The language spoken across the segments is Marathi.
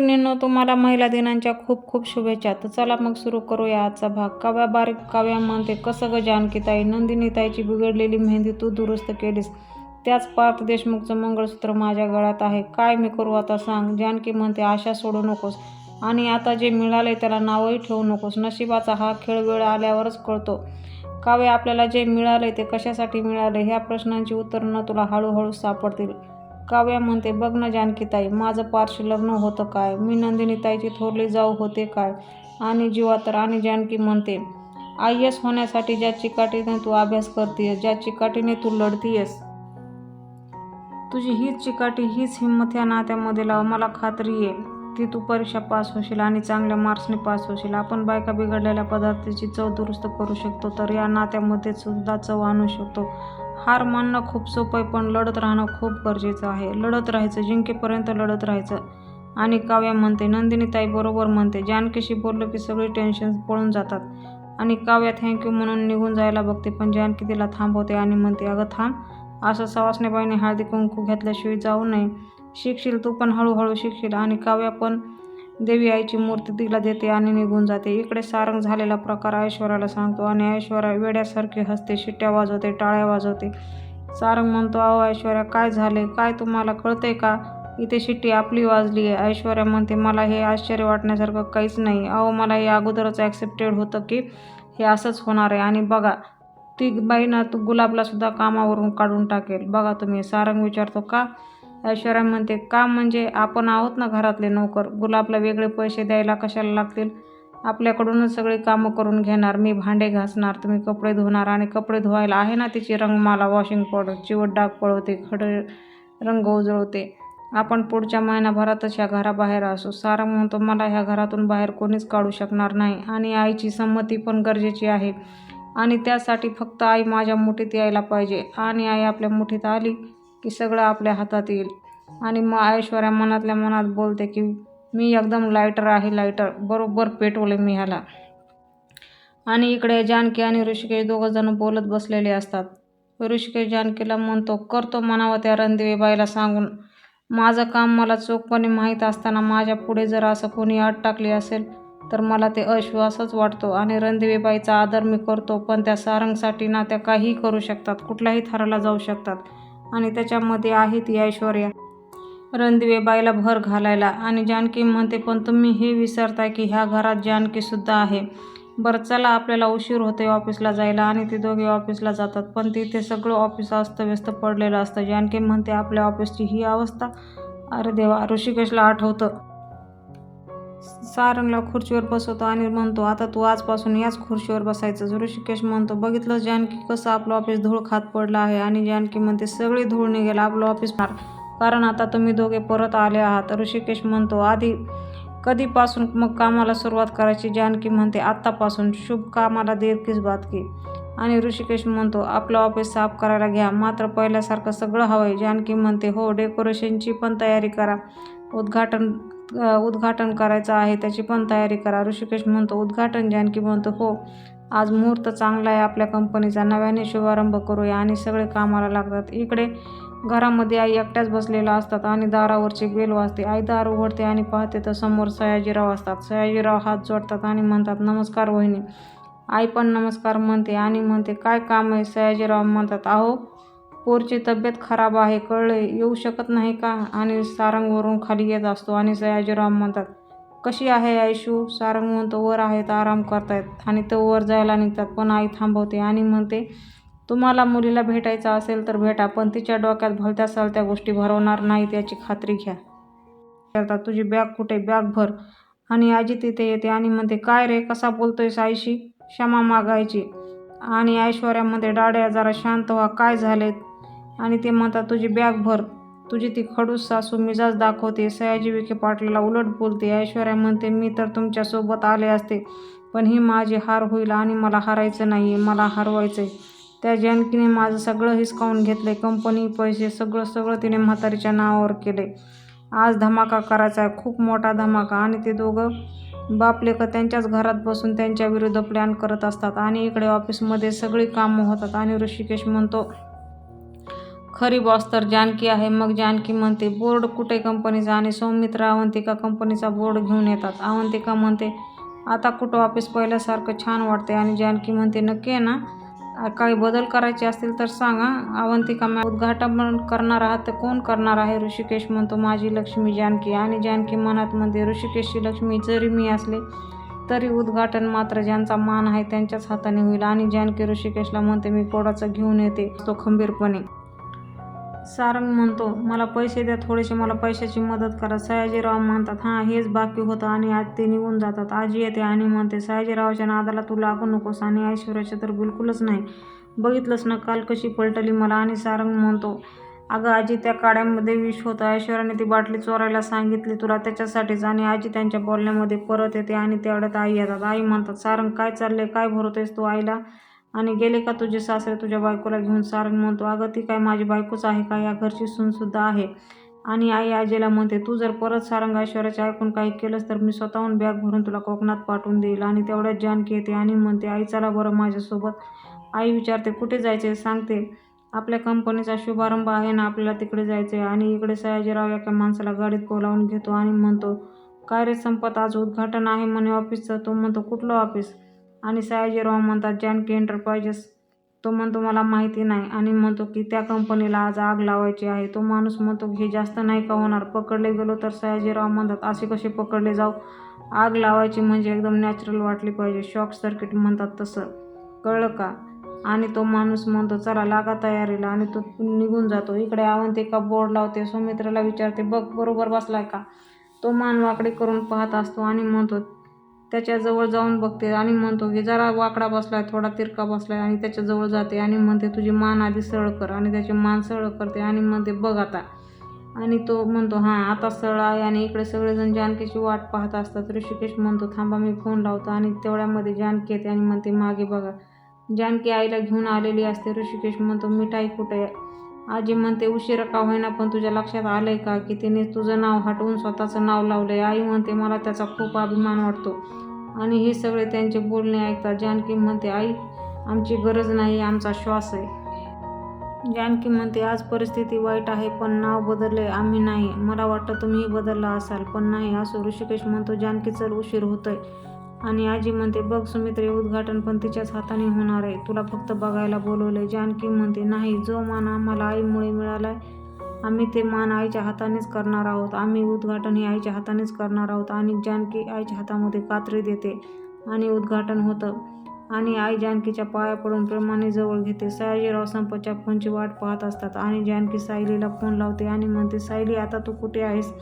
मैत्रिणींनो तुम्हाला महिला दिनांच्या खूप खूप शुभेच्छा. तर चला मग सुरू करूया आजचा भाग. काव्या बारीक काव्या म्हणते कसं ग जानकीताई नंदिनीताईची बिघडलेली मेहंदी तू दुरुस्त केलीस. त्याच पार्थ देशमुखचं मंगळसूत्र माझ्या गळ्यात आहे. काय मी करू आता सांग जानकी म्हणते आशा सोडू नकोस. आणि आता जे मिळाले त्याला नावही ठेवू नकोस. नशिबाचा हा खेळ वेळ आल्यावरच कळतो. काव्य आपल्याला जे मिळाले ते कशासाठी मिळाले ह्या प्रश्नांची उत्तरं तुला हळूहळू सापडतील. काव्या म्हणते बघ ना जानकीताई माझं पार्श्व लग्न होतं काय? मी नंदिनीताईची थोरली जाऊ होते काय? आणि जीवा तर आणि जानकी म्हणते आय एस होण्यासाठी ज्या चिकाटीने तू अभ्यास करतेस ज्या चिकाटीने तू लढतीयस तुझी हीच चिकाटी हीच हिंमत या नात्यामध्ये लाव मला खात्री आहे ती तू परीक्षा पास होशील आणि चांगल्या मार्क्सने पास होशील. आपण बायका बिघडलेल्या पदार्थाची चव दुरुस्त करू शकतो तर या नात्यामध्ये सुद्धा चव आणू शकतो. हार मानणं खूप सोपं आहे पण लढत राहणं खूप गरजेचं आहे. लढत राहायचं जिंकेपर्यंत लढत राहायचं. आणि काव्या म्हणते नंदिनीताई बरोबर म्हणते जानकीशी बोललं की सगळी टेन्शन पळून जातात. आणि काव्या थँक्यू म्हणून निघून जायला बघते पण जानकी तिला थांबवते आणि म्हणते अगं थांब. असं सवासनेबाईने हळदी कुंकू घेतल्याशिवाय जाऊ नये. शिकशील तू पण हळूहळू शिकशील. आणि काव्या पण देवी आईची मूर्ती तिला देते आणि निघून जाते. इकडे सारंग झालेला प्रकार ऐश्वर्याला सांगतो आणि ऐश्वर्या वेड्यासारखी हसते शिट्ट्या वाजवते टाळ्या वाजवते. सारंग म्हणतो अहो ऐश्वर्या काय झाले? काय तुम्हाला कळतंय का? इथे शिट्टी आपली वाजली आहे. ऐश्वर्या म्हणते मला हे आश्चर्य वाटण्यासारखं काहीच नाही. अहो मला हे अगोदरच ॲक्सेप्टेड होतं की हे असंच होणार आहे. आणि बघा ती बाईना तू गुलाबला सुद्धा कामावरून काढून टाकेल. बघा तुम्ही सारंग विचारतो का ऐश्वर्या म्हणते का म्हणजे आपण आहोत ना घरातले नोकर? गुलाबला वेगळे पैसे द्यायला कशाला लागतील? आपल्याकडूनच सगळी कामं करून घेणार. मी भांडे घासणार तुम्ही कपडे धुणार आणि कपडे धुवायला आहे ना तिची रंगमाला वॉशिंग पावडर चिवट डाग पळवते खड रंग उजळवते. आपण पुढच्या महिनाभरातच ह्या घराबाहेर असू. सारंग म्हणतो मला ह्या घरातून बाहेर कोणीच काढू शकणार नाही. आणि आईची संमती पण गरजेची आहे. आणि त्यासाठी फक्त आई माझ्या मुठीत यायला पाहिजे. आणि आई आपल्या मुठीत आली की सगळं आपल्या हातात येईल. आणि मग ऐश्वर्या मनातल्या मनात बोलते की मी एकदम लायटर आहे लायटर बरोबर पेटवले मी ह्याला. आणि इकडे जानकी आणि ऋषिकेश दोघं जण बोलत बसलेले असतात. ऋषिकेश जानकीला म्हणतो करतो म्हणावं त्या रणदिवे बाईला सांगून. माझं काम मला चोखपणे माहीत असताना माझ्या पुढे जर असं कोणी अट टाकली असेल तर मला ते अश्वासच वाटतो आणि रणदिवेबाईचा आदर मी करतो पण त्या सारंगसाठी ना त्या काहीही करू शकतात कुठल्याही थराला जाऊ शकतात. आणि त्याच्यामध्ये आहे ती ऐश्वर्या. रणदिवेबाईला भर घालायला आणि जानकी म्हणते पण तुम्ही हे विसरताय की ह्या घरात जानकीसुद्धा आहे. बरं चला आपल्याला उशीर होते ऑफिसला जायला आणि ते दोघे ऑफिसला जातात. पण तिथे सगळं ऑफिस अस्तव्यस्त पडलेलं असतं. जानकी म्हणते आपल्या ऑफिसची ही अवस्था? अरे देवा ऋषिकेशला आठवतं. सारंगला खुर्चीवर बसवतो आणि म्हणतो आता तू आजपासून याच खुर्चीवर बसायचं. ऋषिकेश म्हणतो बघितलं जानकी कसं आपलं ऑफिस धूळ खात पडलं आहे आणि जानकी म्हणते सगळी धूळ निघेल आपलं ऑफिस फार. कारण आता तुम्ही दोघे परत आले आहात. ऋषिकेश म्हणतो आधी कधीपासून मग कामाला सुरुवात करायची? जानकी म्हणते आत्तापासून. शुभ कामाला देर किस बात की आणि ऋषिकेश म्हणतो आपलं ऑफिस साफ करायला घ्या. मात्र पहिल्यासारखं सगळं हवं आहे जानकी म्हणते हो डेकोरेशनची पण तयारी करा. उद्घाटन उद्घाटन करायचं आहे त्याची पण तयारी करा. ऋषिकेश म्हणतो उद्घाटन जानकी म्हणतो हो आज मुहूर्त चांगला आहे आपल्या कंपनीचा नव्याने शुभारंभ करूया. आणि सगळे कामाला लागतात. इकडे घरामध्ये आई एकट्याच बसलेल्या असतात आणि दारावरची बेल वाजते. आई दार उघडते आणि पाहते तर समोर सयाजीराव असतात. सयाजीराव हात जोडतात आणि म्हणतात नमस्कार वहिनी. आई पण नमस्कार म्हणते आणि म्हणते काय काम आहे? सयाजीराव म्हणतात अहो पोरची तब्येत खराब आहे कळले. येऊ शकत नाही का? आणि सारंगवरून खाली येत असतो आणि सयाजीराम म्हणतात कशी आहे आयशू सारंग म्हणतो वर आहेत आराम करतायत. आणि तो वर जायला निघतात पण आई थांबवते आणि म्हणते तुम्हाला मुलीला भेटायचं असेल तर भेटा पण तिच्या डोक्यात भलत्या सलत्या गोष्टी भरवणार नाहीत याची खात्री घ्या. करतात तुझी बॅग कुठे? बॅग भर. आणि आजी तिथे येते आणि म्हणते काय रे कसा बोलतोयस आईशी? क्षमा मागायची. आणि ऐश्वर्यामध्ये डाड्या जरा शांत व्हा काय झालेत? आणि ते म्हणतात तुझी बॅग भर. तुझी ती खडूस सासू मिजाज दाखवते. सयाजी विखे पाटलाला उलट बोलते. ऐश्वर्या म्हणते मी तर तुमच्यासोबत आले असते पण ही माझी हार होईल आणि मला हारायचं नाही आहे मला हरवायचं आहे त्या जानकीने माझं सगळं हिसकावून घेतलं आहे कंपनी पैसे सगळं सगळं तिने म्हातारीच्या नावावर केले आज धमाका करायचा आहे. खूप मोठा धमाका. आणि ते दोघं बापलेखं त्यांच्याच घरात बसून त्यांच्या विरुद्ध प्लॅन करत असतात. आणि इकडे ऑफिसमध्ये सगळी कामं होतात. आणि ऋषिकेश म्हणतो खरी बॉस तर जानकी आहे. मग जानकी म्हणते बोर्ड कुठे कंपनीचा? आणि सौमित्र अवंतिका कंपनीचा बोर्ड घेऊन येतात. अवंतिका म्हणते आता कुठं ऑफिस पहिल्यासारखं छान वाटते आणि जानकी म्हणते नक्की आहे ना? काही बदल करायचे असतील तर सांगा. अवंतिका मॅ उद्घाटन करणार आहात तर कोण करणार आहे? ऋषिकेश म्हणतो माझी लक्ष्मी जानकी. आणि जानकी मनात म्हणते ऋषिकेशची लक्ष्मी जरी मी असले तरी उद्घाटन मात्र ज्यांचा मान आहे त्यांच्याच हाताने होईल. आणि जानकी ऋषिकेशला म्हणते मी कोडाचं घेऊन येते. तो खंबीरपणे सारंग म्हणतो मला पैसे द्या थोडेसे मला पैशाची मदत करा. सयाजीराव म्हणतात हां हेच बाकी होतं आणि आज ते निघून जातात. आजी येते आणि म्हणते सयाजीरावच्या नादाला तू लागू नकोस आणि ऐश्वर्याचं तर बिलकुलच नाही. बघितलंच ना काल कशी पलटली मला? आणि सारंग म्हणतो अगं आजी त्या काड्यांमध्ये विष होतं. ऐश्वर्याने ती बाटली चोरायला सांगितली तुला त्याच्यासाठीच आणि आजी त्यांच्या बोलण्यामध्ये परत येते आणि तेवढ्यात आई येतात. आई म्हणतात सारंग काय चाललंय? काय भरवतेस तू आईला? आणि गेले का तुझे सासरे तुझ्या बायकोला घेऊन सारंग म्हणतो अगं ती काय माझी बायकोच आहे का? या घरची सूनसुद्धा आहे. आणि आई आजीला म्हणते तू जर परत सारंग ऐश्वर्याचे ऐकून काही केलंस तर मी स्वतःहून बॅग भरून तुला कोकणात पाठवून देईल. आणि तेवढ्यात जानकी येते आणि म्हणते आई चला बरं माझ्यासोबत. आई विचारते कुठे जायचे सांगते आपल्या कंपनीचा शुभारंभ आहे ना आपल्याला तिकडे जायचे आणि इकडे सयाजीराव एका माणसाला गाडीत बोलावून घेतो आणि म्हणतो काय रे संपत आज उद्घाटन आहे म्हणे ऑफिसचं. तो म्हणतो कुठलं ऑफिस? आणि सयाजीराव म्हणतात जानकी एंटरप्राइजेस तो म्हणतो मला माहिती नाही. आणि म्हणतो की त्या कंपनीला आज आग लावायची आहे. तो माणूस म्हणतो हे जास्त नाही का होणार? पकडले गेलो तर सयाजीराव म्हणतात असे कसे पकडले जाऊ? आग लावायची म्हणजे एकदम नॅचरल वाटली पाहिजे. शॉक सर्किट म्हणतात तसं. कळलं का? आणि तो माणूस म्हणतो चला लागा तयारीला. आणि तो निघून जातो. इकडे अवंतिका बोर्ड लावते? सुमित्राला विचारते बघ बरोबर बसलाय का? तो मान वाकडे करून पाहत असतो आणि म्हणतो त्याच्याजवळ जाऊन बघते आणि म्हणतो की जरा वाकडा बसलाय थोडा तिरका बसलाय आणि त्याच्याजवळ जाते आणि म्हणते तुझी मान आधी सरळ कर. आणि त्याची मान सरळ करते आणि म्हणते बघ आता. आणि तो म्हणतो हां आता सरळ आहे आणि इकडे सगळेजण जानकीची वाट पाहत असतात. ऋषिकेश म्हणतो थांबा मी फोन लावतो. आणि तेवढ्यामध्ये जानकी येते आणि म्हणते मागे बघा. जानकी आईला घेऊन आलेली असते. ऋषिकेश म्हणतो मिठाई कुठे आहे? आजी म्हणते उशिरा का होईना पण तुझ्या लक्षात आलंय का की तिने तुझं नाव हटवून स्वतःचं नाव लावलंय? आई म्हणते मला त्याचा खूप अभिमान वाटतो. आणि हे सगळे त्यांचे बोलणे ऐकतात जानकी म्हणते आई आमची गरज नाही आमचा श्वास आहे. जानकी म्हणते आज परिस्थिती वाईट आहे पण नाव बदलले आम्ही नाही. मला वाटतं तुम्हीही बदलला असाल पण नाही. असं ऋषिकेश म्हणतो जानकी चल उशीर होतोय. आणि आजी म्हणते बघ सुमित्रे उद्घाटन पण तिच्याच हाताने होणार आहे. तुला फक्त बघायला बोलवलंय. जानकी म्हणते नाही जो मान आम्हाला आईमुळे मिळालाय आम्ही ते मान आईच्या हातानेच करणार आहोत. आम्ही उद्घाटन हे आईच्या हातानेच करणार आहोत. आणि जानकी आईच्या हातामध्ये कात्री देते आणि उद्घाटन होतं. आणि आई जानकीच्या पाया पडून प्रेमाने जवळ घेते. सयाजीराव संपच्या फोनची वाट पाहत असतात आणि जानकी सायलीला फोन लावते आणि म्हणते सायली आता तू कुठे आहेस?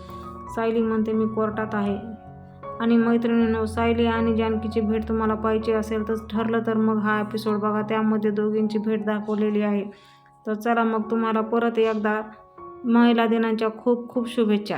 सायली म्हणते मी कोर्टात आहे. आणि मैत्रिणीनं सायली आणि जानकीची भेट तुम्हाला पाहिजे असेल तर ठरलं तर मग हा एपिसोड बघा. त्यामध्ये दोघींची भेट दाखवलेली आहे. तर चला मग तुम्हाला परत एकदा महिला दिनाच्या खूप खूप शुभेच्छा.